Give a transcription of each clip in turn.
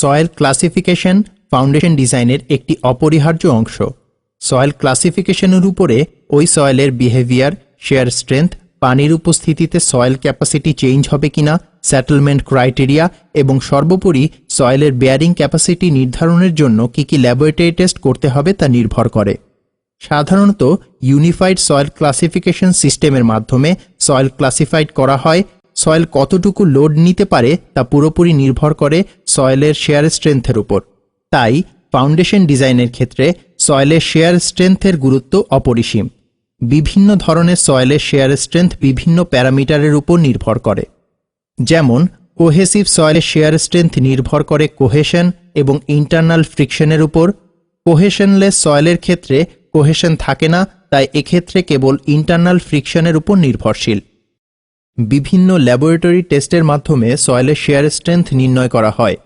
Soil classification foundation ডিজাইনের একটি অপরিহার্য অংশ। সয়েল ক্লাসিফিকেশনের উপরে ওই সয়েলের বিহেভিয়ার শেয়ার স্ট্রেংথ পানির উপস্থিতিতে সয়েল ক্যাপাসিটি চেঞ্জ হবে কিনা সেটেলমেন্ট ক্রাইটেরিয়া এবং সর্বোপরি সয়েলের বেয়ারিং ক্যাপাসিটি নির্ধারণের জন্য কি কি ল্যাবরেটরি টেস্ট করতে হবে তা নির্ভর করে। সাধারণত ইউনিফাইড সয়েল ক্লাসিফিকেশন সিস্টেমের মাধ্যমে সয়েল ক্লাসিফাইড করা হয় সয়েল কতটুকু লোড নিতে পারে তা পুরোপুরি নির্ভর করে সয়েলের শেয়ার স্ট্রেংথের উপর। তাই, ফাউন্ডেশন ডিজাইনের ক্ষেত্রে সয়েলের শেয়ার স্ট্রেংথের গুরুত্ব অপরিসীম। বিভিন্ন ধরনের সয়েলের শেয়ার স্ট্রেংথ বিভিন্ন প্যারামিটারের উপর নির্ভর করে। যেমন, কোহেসিভ সয়েলের শেয়ার স্ট্রেংথ নির্ভর করে কোহেশন এবং ইন্টারনাল ফ্রিকশনের উপর। কোহেশনলেস সয়েলের ক্ষেত্রে কোহেশন থাকে না, তাই এক্ষেত্রে কেবল ইন্টারনাল ফ্রিকশনের উপর নির্ভরশীল। বিভিন্ন ল্যাবরেটরি টেস্টের মাধ্যমে সয়েলের শেয়ার স্ট্রেংথ নির্ণয় করা হয়।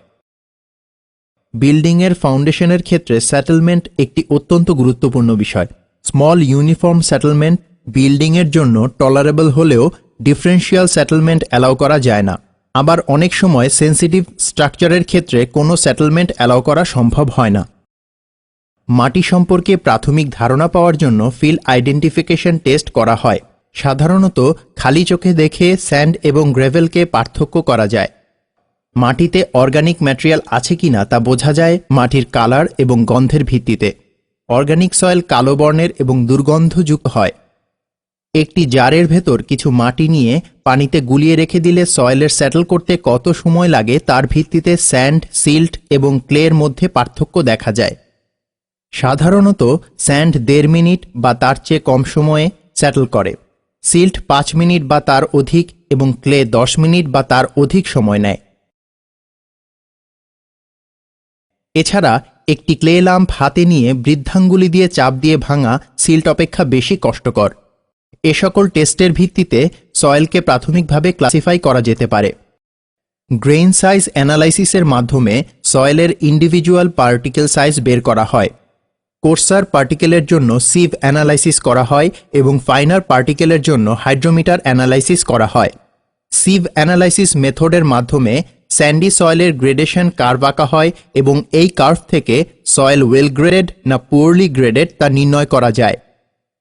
বিল্ডিংয়ের ফাউন্ডেশনের ক্ষেত্রে সেটেলমেন্ট একটি অত্যন্ত গুরুত্বপূর্ণ বিষয়। স্মল ইউনিফর্ম সেটেলমেন্ট বিল্ডিংয়ের জন্য টলারেবল হলেও ডিফারেন্সিয়াল সেটেলমেন্ট অ্যালাউ করা যায় না। আবার অনেক সময় সেন্সিটিভ স্ট্রাকচারের ক্ষেত্রে কোনো সেটেলমেন্ট অ্যালাউ করা সম্ভব হয় না। মাটি সম্পর্কে প্রাথমিক ধারণা পাওয়ার জন্য ফিল আইডেন্টিফিকেশন টেস্ট করা হয়। সাধারণত খালি চোখে দেখে স্যান্ড এবং গ্রেভেলকে পার্থক্য করা যায়। মাটিতে অর্গানিক ম্যাটেরিয়াল আছে কি না তা বোঝা যায় মাটির কালার এবং গন্ধের ভিত্তিতে। অর্গানিক সয়েল কালো বর্ণের এবং দুর্গন্ধযুক্ত হয়। একটি জারের ভেতর কিছু মাটি নিয়ে পানিতে গুলিয়ে রেখে দিলে সয়েলের সেটেল করতে কত সময় লাগে তার ভিত্তিতে স্যান্ড, সিল্ট এবং ক্লের মধ্যে পার্থক্য দেখা যায়। সাধারণত স্যান্ড দেড় মিনিট বা তার চেয়ে কম সময়ে সেটেল করে। সিল্ট পাঁচ মিনিট বা তার অধিক এবং ক্লে দশ মিনিট বা তার অধিক সময় নেয়। এছাড়া, একটি ক্লে লাম্প হাতে নিয়ে বৃদ্ধাঙ্গুলি দিয়ে চাপ দিয়ে ভাঙা সিল্ট অপেক্ষা বেশি কষ্টকর। এ সকল টেস্টের ভিত্তিতে সয়েলকে প্রাথমিকভাবে ক্লাসিফাই করা যেতে পারে। গ্রেইন সাইজ অ্যানালাইসিসের মাধ্যমে সয়েলের ইন্ডিভিজুয়াল পার্টিকেল সাইজ বের করা হয়। কোর্সার পার্টিকেলের জন্য সিভ অ্যানালাইসিস করা হয় এবং ফাইনার পার্টিকেলের জন্য হাইড্রোমিটার অ্যানালাইসিস করা হয়। সিভ অ্যানালাইসিস মেথডের মাধ্যমে স্যান্ডি সয়েলের গ্রেডেশন কার্ভ আঁকা হয় এবং এই কার্ভ থেকে সয়েল ওয়েল গ্রেডেড না পুয়ারলি গ্রেডেড তা নির্ণয় করা যায়।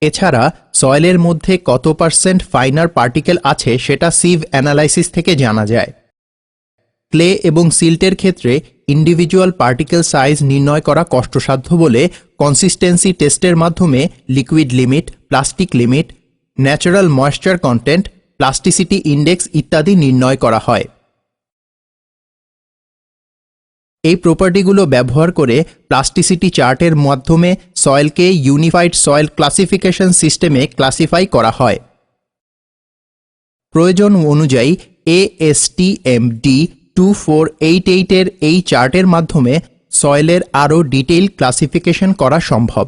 এছাড়া সয়েলের মধ্যে কত পার্সেন্ট ফাইনার পার্টিকেল আছে সেটা সিভ অ্যানালাইসিস থেকে জানা যায়। ক্লে এবং সিল্টের ক্ষেত্রে ইন্ডিভিজুয়াল পার্টিকেল সাইজ নির্ণয় করা কষ্টসাধ্য বলে কনসিস্টেন্সি টেস্টের মাধ্যমে liquid limit plastic limit natural moisture content plasticity index ইত্যাদি নির্ণয় করা হয়। এই প্রপার্টিগুলো ব্যবহার করে প্লাস্টিসিটি চার্টের মাধ্যমে সয়েলকে ইউনিফাইড সয়েল ক্লাসিফিকেশন সিস্টেমে ক্লাসিফাই করা হয়। প্রয়োজন অনুযায়ী এএসটিএমডি টু ফোর এইট এইটের এই চার্টের মাধ্যমে সয়েলের আরও ডিটেইল ক্লাসিফিকেশন করা সম্ভব।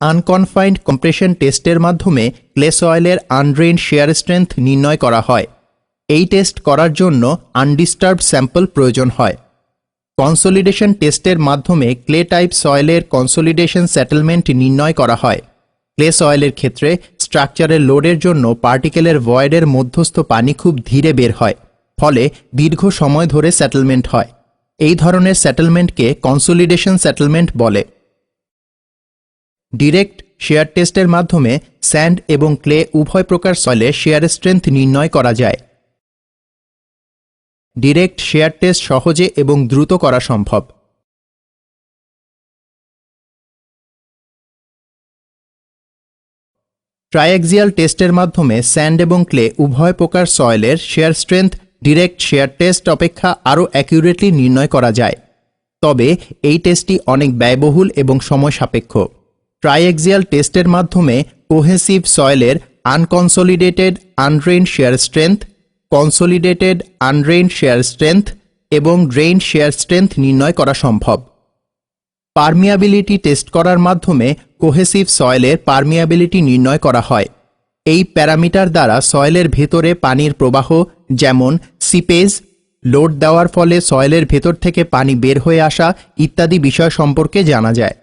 আনকনফাইন্ড কম্প্রেশন টেস্টের মাধ্যমে ক্লে সয়েলের আনড্রেন শেয়ার স্ট্রেংথ নির্ণয় করা হয়। এই টেস্ট করার জন্য আনডিস্টার্ব স্যাম্পল প্রয়োজন হয়। কনসোলিডেশন টেস্টের মাধ্যমে ক্লে টাইপ সয়েলের কনসোলিডেশন সেটেলমেন্ট নির্ণয় করা হয়। ক্লে সয়েলের ক্ষেত্রে স্ট্রাকচারের লোডের জন্য পার্টিকেলের ভয়েডের মধ্যস্থ পানি খুব ধীরে বের হয়, ফলে দীর্ঘ সময় ধরে সেটেলমেন্ট হয়। এই ধরনের সেটেলমেন্টকে কনসোলিডেশন সেটেলমেন্ট বলে। ডিরেক্ট শেয়ার টেস্টের মাধ্যমে স্যান্ড এবং ক্লে উভয় প্রকার সয়েলে শেয়ার স্ট্রেংথ নির্ণয় করা যায়। ডিরেক্ট শেয়ার টেস্ট সহজে এবং দ্রুত করা সম্ভব। ট্রায়াক্সিয়াল টেস্টের মাধ্যমে স্যান্ড এবং ক্লে উভয় প্রকার সয়েলের shear strength, direct shear test অপেক্ষা আরও অ্যাকিউরেটলি নির্ণয় করা যায়। তবে এই টেস্টটি অনেক ব্যয়বহুল এবং সময় সাপেক্ষ ট্রাইএক্সিয়াল টেস্টের মাধ্যমে cohesive সয়েলের unconsolidated undrained shear strength, consolidated undrained shear strength এবং ড্রেন শেয়ার স্ট্রেংথ নির্ণয় করা সম্ভব। পারমিয়াবিলিটি টেস্ট করার মাধ্যমে কোহেসিভ সয়েলের পারমিয়াবিলিটি নির্ণয় করা হয়। এই প্যারামিটার দ্বারা সয়েলের ভেতরে পানির প্রবাহ, যেমন সিপেজ, লোড দেওয়ার ফলে সয়েলের ভেতর থেকে পানি বের হয়ে আসা ইত্যাদি বিষয় সম্পর্কে জানা যায়।